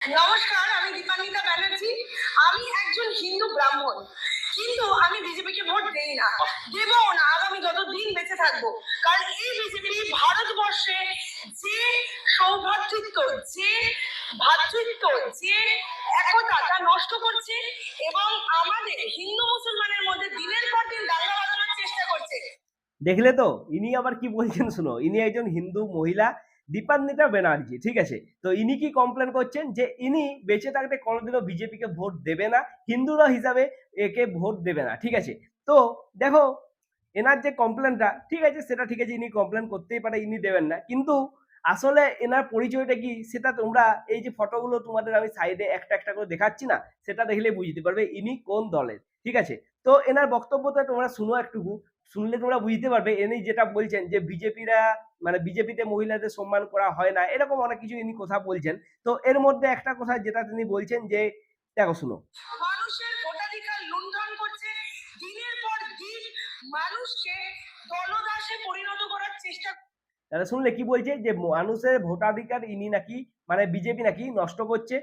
নমস্কার, আমি দীপান্বিতা ব্যানার্জি। আমি একজন হিন্দু ব্রাহ্মণ, কিন্তু আমি বিজেপিকে ভোট দেই না। দেবও না, আগামী যতদিন বেঁচে থাকব। কারণ এই বিজেপি ভারতবর্ষে যে সৌভ্রাতৃত্ব যে ভ্রাতৃত্ব যে একতা তা নষ্ট করছে এবং আমাদের হিন্দু মুসলমানের মধ্যে দিনের পর দিন দাঙ্গা বাঁধানোর চেষ্টা করছে। দেখলে তো, ইনি আবার কি বলছেন শুনো? ইনি একজন হিন্দু মহিলা দীপান্বিতা ব্যানার্জি, ঠিক আছে? তো ইনি কি কমপ্লেন করছেন যে ইনি বেঁচে থাকতে কোনোদিনও বিজেপিকে ভোট দেবে না, হিন্দুরা হিসাবে একে ভোট দেবে না, ঠিক আছে? তো দেখো, এনার যে কমপ্লেনটা ঠিক আছে, সেটা ঠিক আছে, ইনি কমপ্লেন করতেই পারে, ইনি দেবেন না। কিন্তু আসলে এনার পরিচয়টা কি, সেটা তোমরা এই যে ফটোগুলো তোমাদের আমি সাইডে একটা একটা করে দেখাচ্ছি না, সেটা দেখলে বুঝতে পারবে ইনি কোন দলের, ঠিক আছে? তো এনার বক্তব্যটা তোমরা শুনো একটুকু, শুনলে তোমরা বুঝতে পারবে, ইনি যেটা বলছেন যে বিজেপিরা মানে বিজেপিতে মহিলাদের সম্মান করা হয় না এরকম অনেক কিছু ইনি কথা বলছেন। তো এর মধ্যে একটা কথা যেটা তিনি বলছেন যে দেখো শুনো। মানুষের ভোটাধিকার লুণ্ঠন করছে দিনের পর দিন মানুষকে দলদাসে পরিণত করার চেষ্টা তাহলে শুনলে কি বলছে যে মানুষের ভোটাধিকার ইনি নাকি মানে বিজেপি নাকি নষ্ট করছে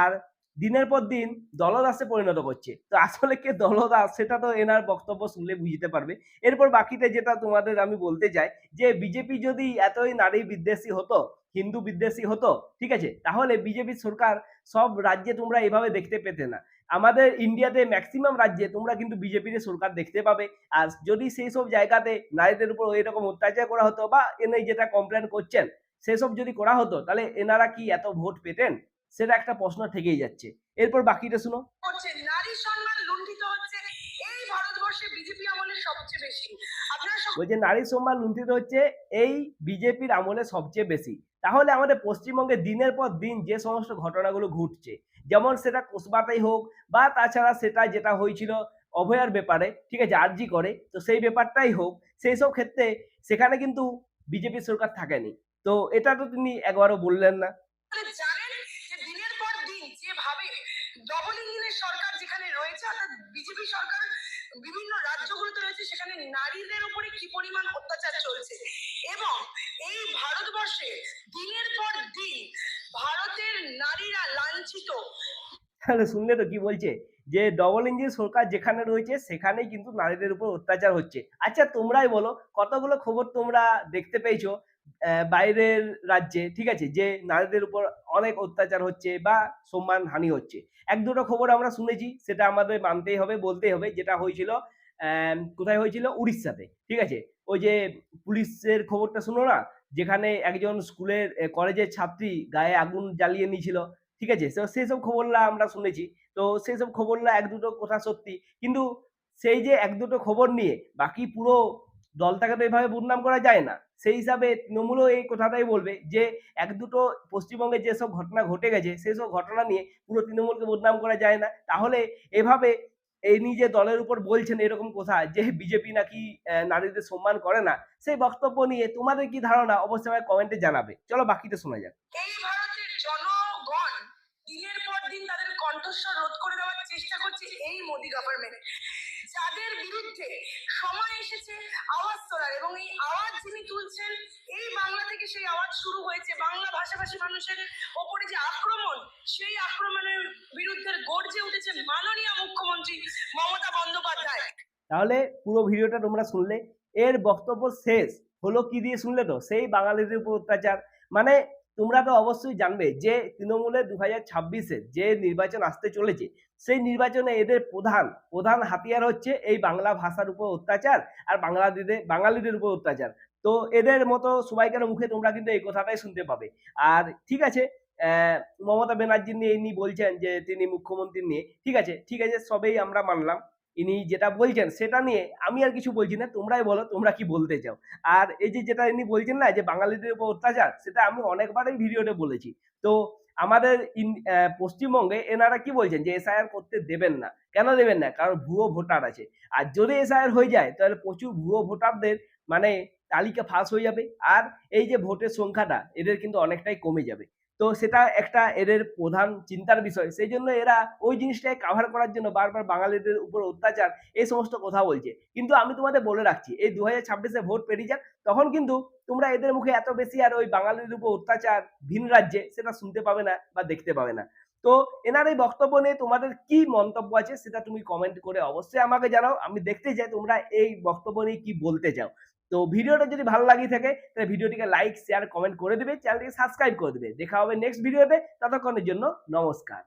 আর দিনের পর দিন দলদাসে পরিণত করছে। তো আসলে কে দলদাস সেটা তো এনার বক্তব্য শুনলে বুঝতে পারবে। এরপর বাকিটা যেটা তোমাদের আমি বলতে চাই যে, বিজেপি যদি এতই নারী বিদ্বেষী হতো, হিন্দু বিদ্বেষী হতো, ঠিক আছে? তাহলে বিজেপি সরকার সব রাজ্যে তোমরা এভাবে দেখতে পেতে না। আমাদের ইন্ডিয়াতে ম্যাক্সিমাম রাজ্যে তোমরা কিন্তু বিজেপির সরকার দেখতে পাবে। আর যদি সেই সব জায়গাতে নারীদের উপর এরকম অত্যাচার করা হতো বা এনে যেটা কমপ্লেন করছেন, সেসব যদি করা হতো, তাহলে এনারা কি এত ভোট পেতেন? সেটা একটা প্রশ্ন থেকেই যাচ্ছে। এরপর বাকিটা শুনো। নারী সম্মান লুণ্ঠিত হচ্ছে এই ভারতবর্ষে বিজেপি আমলে সবচেয়ে বেশি। বলছে নারী সম্মান লুণ্ঠিত হচ্ছে এই বিজেপির আমলে সবচেয়ে বেশি। তাহলে আমাদের পশ্চিমবঙ্গে দিনের পর দিন যে সমস্ত ঘটনাগুলো ঘটছে যেমন সেটা কোসবাতেই হোক বা তাছাড়া সেটা যেটা হয়েছিল অভয়ার ব্যাপারে ঠিক আছে আর্জি করে তো সেই ব্যাপারটাই হোক সেই সব ক্ষেত্রে সেখানে কিন্তু বিজেপি সরকার থাকেনি। তো এটা তো তিনি একবারও বললেন না আপনারা জানেন যে দিনের পর দিন যেভাবে ডবল ইঞ্জিনের সরকার যেখানে রয়েছে বিজেপি সরকার বিভিন্ন রাজ্যগুলোতে রয়েছে, সেখানে নারীদের উপরে কি পরিমাণ অত্যাচার চলছে। এবং এই ভারতবর্ষে দিনের পর দিন ভারতের নারীরা লাঞ্ছিত। তাহলে শুনলে তো কি বলছে? যে ডবল ইঞ্জিন সরকার যেখানে রয়েছে, সেখানেই কিন্তু নারীদের উপর অত্যাচার হচ্ছে। আচ্ছা তোমরাই বলো, কতগুলো খবর তোমরা দেখতে পেয়েছ? বাইরের রাজ্যে, ঠিক আছে, যে নারীদের উপর অনেক অত্যাচার হচ্ছে বা সম্মান হানি হচ্ছে। এক দুটো খবর আমরা শুনেছি, সেটা আমাদের মানতেই হবে, বলতেই হবে, যেটা হয়েছিল কোথায় হয়েছিল? উড়িষ্যাতে, ঠিক আছে? ওই যে পুলিশের খবরটা শুনো না? যেখানে একজন স্কুলের কলেজের ছাত্রী গায়ে আগুন জ্বালিয়ে নিয়েছিল, ঠিক আছে? তো সেসব খবরলা আমরা শুনেছি। তো সেসব খবরলা এক দুটো কথা সত্যি, কিন্তু সেই যে এক দুটো খবর নিয়ে বাকি পুরো দলটাকে তো এভাবে বদনাম করা যায় না। সেই হিসাবে তৃণমূলও এই কথাটাই বলবে যে, এক দুটো পশ্চিমবঙ্গে যেসব ঘটনা ঘটে গেছে সেই সব ঘটনা নিয়ে পুরো তৃণমূলকে বদনাম করা যায় না। তাহলে এভাবে এই নিজে দলের উপর বলছেন এরকম কথা যে, বিজেপি নাকি নারীদের সম্মান করে না। সেই বক্তব্য নিয়ে তোমাদের কি ধারণা? অবশ্যই আমায় কমেন্টে জানাবে। চলো বাকিটা শোনা যাক। দিনের পর দিন তাদের কণ্ঠস্বর রোধ করে দেওয়ার চেষ্টা করছে এই মোদী গভর্নমেন্ট যাদের বিরুদ্ধে সময় এসেছে, আওয়াজ তোলার। এবং এই আওয়াজ যিনি তুলছেন, এই বাংলা থেকে সেই আওয়াজ শুরু হয়েছে। বাংলা ভাষাভাষী মানুষের ওপরে যে আক্রমণ, সেই আক্রমণের বিরুদ্ধে গর্জে উঠেছে মাননীয় মুখ্যমন্ত্রী মমতা বন্দ্যোপাধ্যায়। তাহলে পুরো ভিডিওটা তোমরা শুনলে। এর বক্তব্য শেষ। হলো কি দিয়ে শুনলে তো? সেই বাঙালিদের উপর অত্যাচার। মানে তোমরা তো অবশ্যই জানবে যে তৃণমূলের দু হাজার ছাব্বিশে যে নির্বাচন আসতে চলেছে, সেই নির্বাচনে এদের প্রধান প্রধান হাতিয়ার হচ্ছে এই বাংলা ভাষার উপর অত্যাচার আর বাংলাদেশের বাঙালিদের উপর অত্যাচার। তো এদের মতো সবাইকার মুখে তোমরা কিন্তু এই কথাটাই শুনতে পাবে। আর ঠিক আছে মমতা ব্যানার্জি নিয়ে ইনি বলছেন যে তিনি মুখ্যমন্ত্রী নিয়ে, ঠিক আছে ঠিক আছে, সবেই আমরা মানলাম। ইনি যেটা বলছেন সেটা নিয়ে আমি আর কিছু বলছি না, তোমরাই বলো, তোমরা কি বলতে চাও। আর এই যে যেটা ইনি বলছেন না যে বাঙালিদের উপর অত্যাচার, সেটা আমি অনেকবারই ভিডিওতে বলেছি। তো আমাদের পশ্চিমবঙ্গে এনারা কি বলছেন যে এসআইআর করতে দেবেন না। কেন দেবেন না? কারণ ভুয়ো ভোটার আছে। আর যদি এসআইআর হয়ে যায়, তাহলে প্রচুর ভুয়ো ভোটারদের মানে তালিকা ফাঁস হয়ে যাবে। আর এই যে ভোটের সংখ্যাটা, এদের কিন্তু অনেকটাই কমে যাবে। তো সেটা একটা এদের প্রধান চিন্তার বিষয়। সেই জন্য এরা ওই জিনিসটাকে কাভার করার জন্য বারবার বাঙালিদের উপর অত্যাচার, এই সমস্ত কথা বলছে। কিন্তু আমি তোমাদের বলে রাখছি, এই দু হাজার ছাব্বিশে ভোট পেরিয়ে যাক, তখন কিন্তু তোমরা এদের মুখে এত বেশি আর ওই বাঙালিদের উপর অত্যাচার, ভিন রাজ্যে, সেটা শুনতে পাবে না বা দেখতে পাবে না। তো এনার এই বক্তব্য নিয়ে তোমাদের কি মন্তব্য আছে, সেটা তুমি কমেন্ট করে অবশ্যই আমাকে জানাও। আমি দেখতে চাই তোমরা এই বক্তব্য নিয়ে কি বলতে চাও। তো ভিডিওটা যদি ভালো লাগিয়ে থাকে, তাহলে ভিডিওটিকে লাইক শেয়ার কমেন্ট করে দেবে চ্যানেলটিকে সাবস্ক্রাইব করে দেবে। দেখা হবে নেক্সট ভিডিওতে ততক্ষণের জন্য নমস্কার।